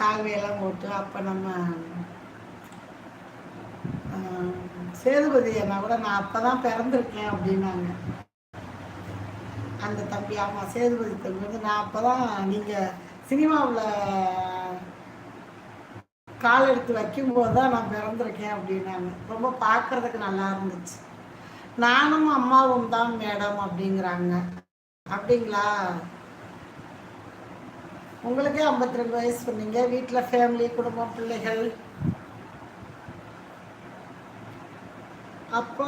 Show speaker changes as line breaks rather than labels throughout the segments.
சால்வையெல்லாம் போட்டு அப்போ நம்ம சேதுபதி அண்ணா கூட நான் அப்போ தான் பிறந்திருக்கேன் அப்படின்னாங்க. அந்த தம்பி ஆமாம் சேதுபதி தம்பி வந்து நான் அப்போ தான் நீங்கள் சினிமாவில் கால் எடுத்து வைக்கும்போது தான் நான் பிறந்திருக்கேன் அப்படின்னாங்க. ரொம்ப பார்க்குறதுக்கு நல்லா இருந்துச்சு. நானும் அம்மாவும் தான் மேடம் அப்படிங்கிறாங்க. அப்படிங்களா? உங்களுக்கே ஐம்பத்தி ரெண்டு வயசு சொன்னீங்க. வீட்டில் ஃபேமிலி குடும்பம் பிள்ளைகள். அப்போ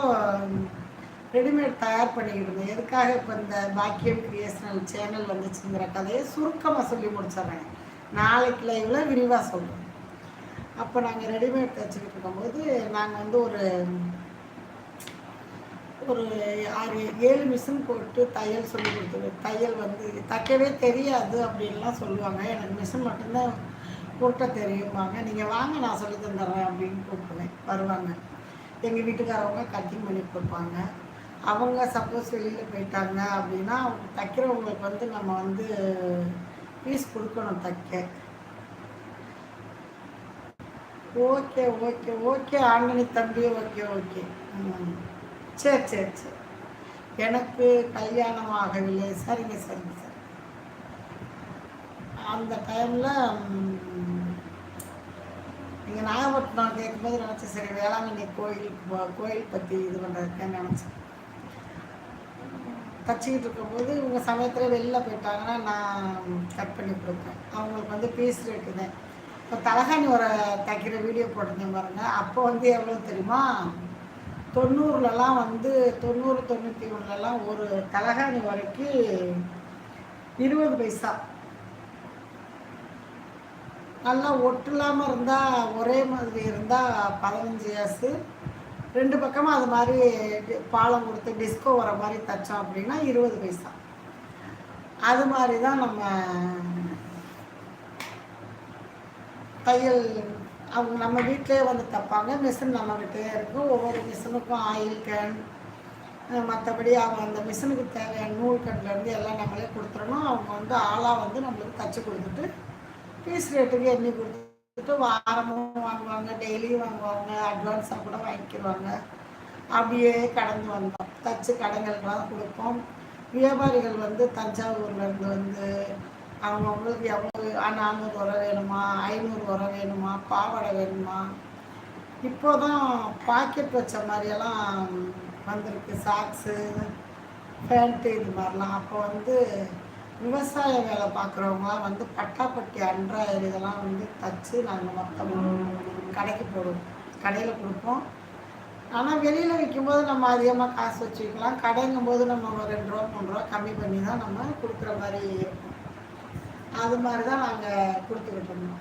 ரெடிமேட் தயார் பண்ணிக்கிட்டு இருந்தேன். எதுக்காக இப்போ இந்த பாக்கியம் கிரியேஷனல் சேனல் வந்துச்சுங்கிற கதையை சுருக்கமாக சொல்லி முடிச்சிடுறேன். நாளைக்கு லைவில் விரிவாக சொல்கிறேன் அப்போ நாங்கள் ரெடிமேட் தைச்சிக்கிட்டு இருக்கும்போது நாங்கள் வந்து ஒரு ஒரு ஆறு ஏழு மிஷின் போட்டு தையல் சொல்லி கொடுத்தது. தையல் வந்து தைக்கவே தெரியாது அப்படின்லாம் சொல்லுவாங்க. எனக்கு மிஷின் மட்டும்தான் கூட்ட தெரியுமாங்க நீங்கள் வாங்க நான் சொல்லி தந்துடுறேன் அப்படின்னு கூப்பிடுவேன். வருவாங்க. எங்கள் வீட்டுக்காரவங்க கட்டிங் பண்ணி கொடுப்பாங்க. அவங்க சப்போஸ் வெளியில் போயிட்டாங்க அப்படின்னா அவங்க தைக்கிறவங்களுக்கு வந்து நம்ம வந்து ஃபீஸ் கொடுக்கணும் தைக்க. ஓகே ஓகே ஓகே ஆண்டனி தம்பி. Okay okay. ம். சரி சரி சரி. எனக்கு கல்யாணம் ஆகவில்லை சரிங்க சரிங்க சார். அந்த டைமில் நீங்கள் நாகப்பட்டினம் கேட்கும்போது நினச்சேன் சரி வேளாங்கண்ணி கோயில் கோயில் பற்றி இது பண்ணுறதுக்குன்னு நினச்சேன். தச்சிக்கிட்டு இருக்கும்போது இவங்க சமயத்தில் வெளில போயிட்டாங்கன்னா நான் கட் பண்ணி கொடுப்பேன். அவங்களுக்கு வந்து பீஸ் ரேட்டு தான் இப்போ தலகாணி ஒரு தைக்கிற வீடியோ போட்டிருந்தேன் பாருங்கள் அப்போ வந்து எவ்வளோ தெரியுமா? தொண்ணூறுலலாம் வந்து தொண்ணூறு தொண்ணூற்றி ஒன்றுலலாம் ஒரு தலகாணி வரைக்கும் இருபது பைசா. நல்லா ஒட்டுலாமல் இருந்தால் ஒரே மாதிரி இருந்தால் பதினஞ்சு காசு ரெண்டு பக்கமும் அது மாதிரி பாலம் கொடுத்து டிஸ்கோ வர மாதிரி தைச்சோம் அப்படின்னா இருபது பைசா. அது மாதிரி தான் நம்ம தையல் அவங்க நம்ம வீட்டிலே வந்து தைப்பாங்க. மிஷின் நம்ம இருக்கும் ஒவ்வொரு மிஷினுக்கும் ஆயில் கேன் மற்றபடி அவங்க அந்த மிஷினுக்கு தேவையான நூல் கட்டிலேருந்து எல்லாம் நம்மளே கொடுத்துடணும். அவங்க வந்து ஆளாக வந்து நம்மளுக்கு தைச்சி கொடுத்துட்டு பீஸ் ரேட்டுக்கு எண்ணி கொடுத்துட்டு வாரமும் வாங்குவாங்க. டெய்லியும் வாங்குவாங்க. அட்வான்ஸாக கூட வாங்கிக்கிடுவாங்க அப்படியே கடந்து வந்தோம். தச்சு கடைகளுக்கெல்லாம் கொடுப்போம். வியாபாரிகள் வந்து தஞ்சாவூர்லேருந்து வந்து அவங்கவுங்களுக்கு எவ்வளோ நானூறு உரம் வேணுமா? ஐநூறு உரம் வேணுமா? பாவாடை வேணுமா? இப்போ தான் பாக்கெட் வச்ச மாதிரியெல்லாம் வந்திருக்கு. சாக்ஸு பேண்ட்டு இது மாதிரிலாம். அப்போ வந்து விவசாய வேலை பார்க்குறவங்களாம் வந்து பட்டாப்பட்டி அன்றாயிரம் இதெல்லாம் வந்து தச்சு நாங்கள் மொத்தம் கடைக்கு போடுவோம் கடையில் கொடுப்போம். ஆனால் வெளியில் விற்கும்போது நம்ம அதிகமாக காசு வச்சுக்கலாம். கடைங்கும் போது நம்ம ஒரு ரெண்டு ரூபா மூணு ரூபா கம்மி பண்ணி தான் நம்ம கொடுக்குற மாதிரி இருக்கும். அது மாதிரி தான் நாங்கள் கொடுத்துக்கிட்டு இருந்தோம்.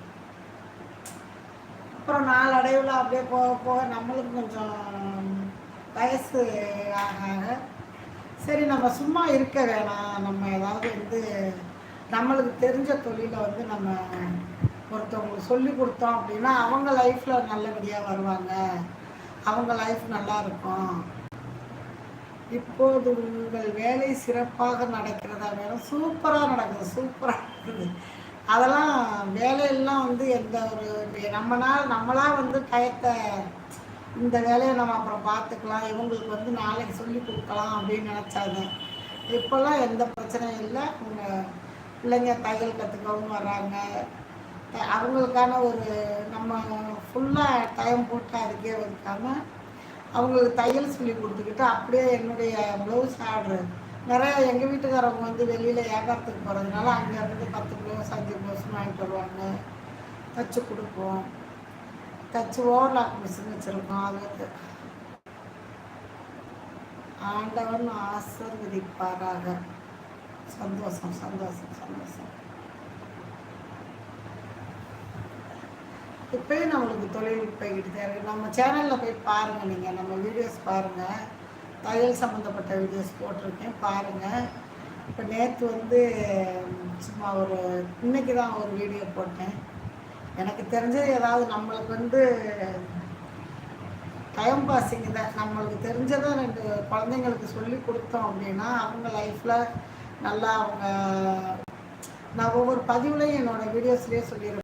அப்புறம் நாளடைவில் அப்படியே போக போக நம்மளுக்கு கொஞ்சம் வயசு ஆக ஆக சரி நம்ம சும்மா இருக்க வேணாம். நம்ம ஏதாவது வந்து நம்மளுக்கு தெரிஞ்ச தொழிலை வந்து நம்ம ஒருத்தவங்களுக்கு சொல்லி கொடுத்தோம் அப்படின்னா அவங்க லைஃப்பில் நல்லபடியாக வருவாங்க. அவங்க லைஃப் நல்லா இருக்கும். இப்போது உங்கள் வேலை சிறப்பாக நடக்கிறதா வேணும். சூப்பராக நடக்குது சூப்பராக நடக்குது. அதெல்லாம் வேலையெல்லாம் வந்து எந்த ஒரு நம்மளால் நம்மளாக வந்து டயத்தை இந்த வேலையை நம்ம அப்புறம் பார்த்துக்கலாம். இவங்களுக்கு வந்து நாளைக்கு சொல்லி கொடுக்கலாம் அப்படின்னு நினச்சாங்க. இப்போல்லாம் எந்த பிரச்சனையும் இல்லை. அவங்க பிள்ளைங்க தையல் கற்றுக்கவும் வர்றாங்க. அவங்களுக்கான ஒரு நம்ம ஃபுல்லாக டைம் போட்டு அதுக்கே இருக்காமல் அவங்களுக்கு தையல் சொல்லி கொடுத்துக்கிட்டு அப்படியே என்னுடைய ப்ளவுஸ் ஆர்டர் நிறையா எங்கள் வீட்டுக்காரவங்க வந்து வெளியில் வியாபாரத்துக்கு போகிறதுனால அங்கேருந்து பத்து ப்ளவுஸ் அஞ்சு ப்ளவுஸ் வாங்கிட்டு வருவாங்க. தைச்சி கொடுப்போம். தைச்சி ஓவர்லாக் மிஷின் வச்சுருக்கோம் அது வந்து. ஆண்டவன் ஆசிர்வதிப்பாராக. சந்தோஷம் சந்தோஷம் சந்தோஷம். இப்போயும் நம்மளுக்கு தொழில் போய்கிட்டு தான் இருக்குது நம்ம சேனலில் போய் பாருங்கள் நீங்கள் நம்ம வீடியோஸ் பாருங்கள் தையல் சம்மந்தப்பட்ட வீடியோஸ் போட்டிருக்கேன் பாருங்கள் இப்போ நேற்று வந்து சும்மா ஒரு இன்னைக்கு தான் ஒரு வீடியோ போட்டேன். எனக்கு தெரிஞ்சது ஏதாவது நம்மளுக்கு வந்து டைம் பாஸிங் தான் நம்மளுக்கு தெரிஞ்சதை ரெண்டு குழந்தைங்களுக்கு சொல்லி கொடுத்தோம் அப்படின்னா அவங்க லைஃப்பில் நல்லா அவங்க நான் ஒவ்வொரு பதிவுலையும் என்னோடய வீடியோஸ்லேயே சொல்லியிருக்கேன்